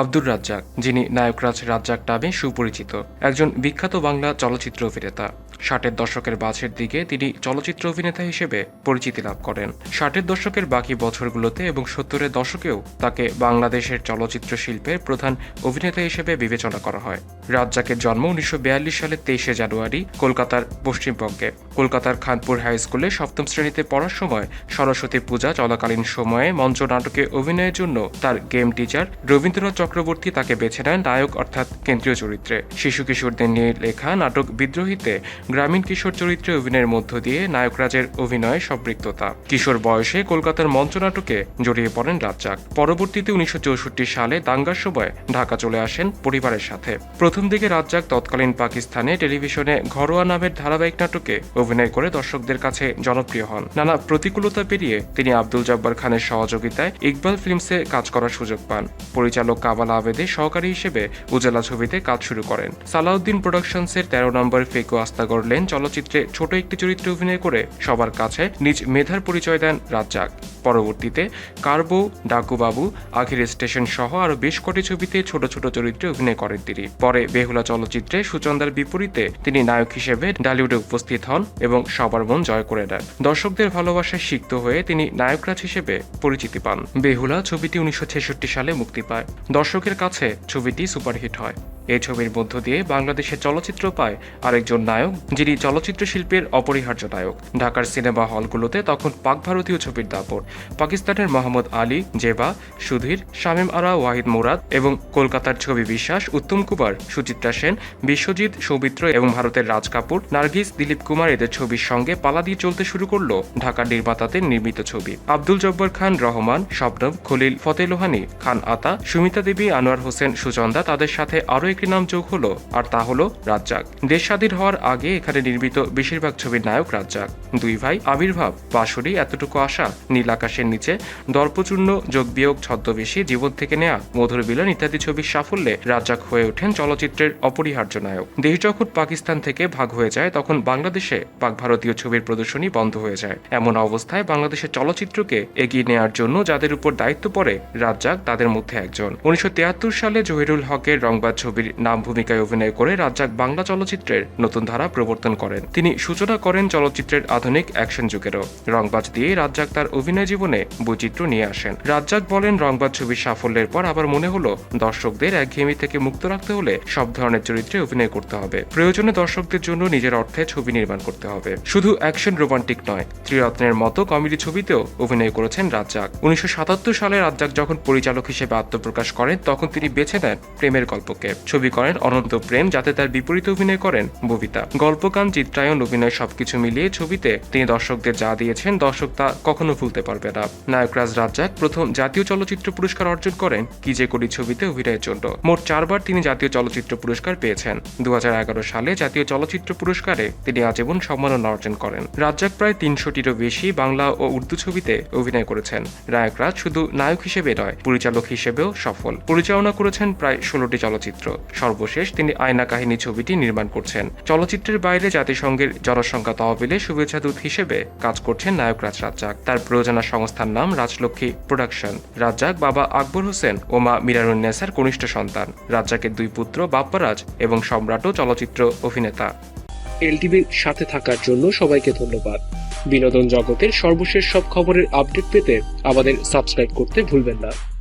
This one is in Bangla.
আব্দুর রাজ্জাক, যিনি নায়করাজ রাজ্জাক নামে সুপরিচিত। একজন বিখ্যাত বাংলা চলচ্চিত্র অভিনেতা। ষাটের দশকের বাছের দিকে তিনি চলচ্চিত্র অভিনেতা হিসেবে পরিচিতি লাভ করেন। ষাটের দশকের বাকি বছরগুলোতে এবং সত্তরের দশকেও তাকে বাংলাদেশের চলচ্চিত্র শিল্পের প্রধান অভিনেতা হিসেবে বিবেচনা করা হয়। রাজ্জাকের জন্ম উনিশশো বিয়াল্লিশ সালের তেইশে জানুয়ারি কলকাতার পশ্চিমবঙ্গে। কলকাতার খানপুর হাই স্কুলে সপ্তম শ্রেণীতে পড়ার সময় সরস্বতী পূজা চলাকালীন সময়ে মঞ্চ নাটকে অভিনয়ের জন্য তার গেম টিচার রবীন্দ্রনাথ চক্রবর্তী তাকে বেছে নেন নায়ক অর্থাৎ কেন্দ্রীয় চরিত্রে। শিশু কিশোরদের নিয়ে লেখা নাটক বিদ্রোহীতে গ্রামীণ কিশোর চরিত্রে অভিনয়ের মধ্য দিয়ে নায়করাজের অভিনয়ে সম্পৃক্ততা। কিশোর বয়সে কলকাতার মঞ্চনাটকে জড়িয়ে পড়েন রাজ্জাক। পরবর্তীতে উনিশশো সালে দাঙ্গার সময় ঢাকা চলে আসেন পরিবারের সাথে। প্রথম দিকে রাজ্জাক তৎকালীন পাকিস্তানে টেলিভিশনে ঘরোয়া নামের ধারাবাহিক নাটকে অভিনয় করে দর্শকদের কাছে জনপ্রিয় হন। নানা প্রতিকূলতা পেরিয়ে তিনি আব্দুল জব্বার খানের সহযোগিতায় ইকবাল ফিল্মসে কাজ করার সুযোগ পান। পরিচালক কাবাল আবেদে সহকারী হিসেবে উজালা ছবিতে কাজ শুরু করেন। সালাউদ্দিন প্রোডাকশনসের তেরো নম্বর ফেকো আস্তা গড়লেন চলচ্চিত্রে ছোট একটি চরিত্রে অভিনয় করে সবার কাছে নিজ মেধার পরিচয় দেন রাজ্জাক। পরবর্তীতে কার্বো, ডাকুবাবু, আখির স্টেশন সহ আরও বেশ কটি ছবিতে ছোট ছোট চরিত্রে অভিনয় করেন তিনি। পরে বেহুলা চলচ্চিত্রে সুচন্দার বিপরীতে তিনি নায়ক হিসেবে ডালিউডে উপস্থিত হন এবং সবার মন জয় করে নেন দর্শকদের ভালোবাসায় সিক্ত হয়ে তিনি নায়করাজ হিসেবে পরিচিতি পান। বেহুলা ছবিটি উনিশশো ছেষট্টি সালে মুক্তি পায়। দর্শকের কাছে ছবিটি সুপারহিট হয়। এই ছবির মধ্য দিয়ে বাংলাদেশের চলচ্চিত্র পায় আরেকজন নায়ক, যিনি চলচ্চিত্র শিল্পের অপরিহার্য নায়ক। ঢাকার সিনেমা হলগুলোতে তখন পাক ভারতীয় ছবির দাপট। পাকিস্তানের মোহাম্মদ আলী, জেবা, সুধীর, শামীম আরা, ওয়াহিদ মুরাদ এবং কলকাতার ছবি বিশ্বাস, উত্তম কুমার, সুচিত্রা সেন, বিশ্বজিৎ, সৌমিত্র এবং ভারতের রাজ কাপুর, নার্গিস, দিলীপ কুমার এদের ছবির সঙ্গে পালা দিয়ে চলতে শুরু করল ঢাকার নির্মাতাদের নির্মিত ছবি। আব্দুল জব্বার খান, রহমান, শবনম, খলিল ফতে লোহানি, খান আতা, সুমিতা দেবী, আনোয়ার হোসেন, সুচন্দা তাদের সাথে আরও একটি নাম যোগ হলো, আর তা হলো রাজ্জাক। দেশ স্বাধীন হওয়ার আগে এখানে নির্মিত বেশিরভাগ ছবির নায়ক রাজ্জাক। দুই ভাই, আবির্ভাব, বাঁশরি, এতটুকু আশা, নীল আকাশের নিচে, দর্পচূর্ণ, যোগবিয়োগ, ছদ্মবেশী, জীবন থেকে নেয়া, মধুর বিলন ইত্যাদি ছবির সাফল্যে রাজ্জাক হয়ে ওঠেন চলচ্চিত্রের অপরিহার্য নায়ক। দেশ যখন পাকিস্তান থেকে ভাগ হয়ে যায়, তখন বাংলাদেশে পাক ভারতীয় ছবির প্রদর্শনী বন্ধ হয়ে যায়। এমন অবস্থায় বাংলাদেশের চলচ্চিত্রকে এগিয়ে নেওয়ার জন্য যাদের উপর দায়িত্ব পড়ে রাজ্জাক, তাদের মধ্যে একজন। উনিশশো সালে জহিরুল হকের রংবাদ ছবির নাম ভূমিকায় অভিনয় করে রাজ্জাক বাংলা চলচ্চিত্রের নতুন ধারা প্রবর্তন করেন। তিনি সূচনা করেন চলচ্চিত্রের আধুনিক অ্যাকশন যুগেরও। রংবাজ দিয়ে রাজ্জাক তার অভিনয় জীবনে বৈচিত্র্য নিয়ে আসেন। রাজ্জাক বলেন, রংবাজ ছবির সাফল্যের পর আবার মনে হলো, দর্শকদের একঘেয়েমি থেকে মুক্ত রাখতে হলে সব ধরনের চরিত্রে অভিনয় করতে হবে। প্রয়োজনে দর্শকদের জন্য নিজের অর্থে ছবি নির্মাণ করতে হবে। শুধু অ্যাকশন রোমান্টিক নয়, ত্রিরত্নের মতো কমেডি ছবিতেও অভিনয় করেছেন রাজ্জাক। উনিশশো সাতাত্তর সালে রাজ্জাক যখন পরিচালক হিসেবে আত্মপ্রকাশ করেন, তখন তিনি বেছে নেন প্রেমের গল্পকে। ছবি করেন অনন্ত প্রেম, যাতে তার বিপরীতে অভিনয় করেন ববিতা। গল্পকান চিত্রায়ন অভিনয় সবকিছু মিলিয়ে ছবিতে তিনি দর্শকদের যা দিয়েছেন, দর্শক তা কখনো ভুলতে পারবে না। নায়করাজ রাজ্জাক প্রথম জাতীয় চলচ্চিত্র পুরস্কার অর্জন করেন কি যে করি ছবিতে অভিনয়ের জন্য। মোট চারবার তিনি জাতীয় চলচ্চিত্র পুরস্কার পেয়েছেন। দু হাজার এগারো সালে জাতীয় চলচ্চিত্র পুরস্কারে তিনি আজীবন সম্মাননা অর্জন করেন। রাজ্জাক প্রায় তিনশোটিরও বেশি বাংলা ও উর্দু ছবিতে অভিনয় করেছেন। নায়করাজ শুধু নায়ক হিসেবে নয়, পরিচালক হিসেবেও সফল। পরিচালনা করেছেন প্রায় ষোলোটি চলচ্চিত্র। সর্বশেষ তিনি আয়না কাহিনী ছবিটি নির্মাণ করছেন। চলচ্চিত্রের বাইরে জাতিসংঘের জনসংখ্যা তহবিলে শুভেচ্ছা দূত হিসেবে কাজ করছেন নায়করাজ রাজ্জাক। তার প্রযোজনা সংস্থার নাম রাজলক্ষ্মী প্রোডাকশন। রাজ্জাক বাবা আকবর হোসেন ও মা মিরারুন্নেসার কনিষ্ঠ সন্তান। রাজ্জাকের দুই পুত্র বাপ্পারাজ এবং সম্রাটও চলচ্চিত্র অভিনেতা। এলটিভির সাথে থাকার জন্য সবাইকে ধন্যবাদ। বিনোদন জগতের সর্বশেষ সব খবরের আপডেট পেতে আমাদের সাবস্ক্রাইব করতে ভুলবেন না।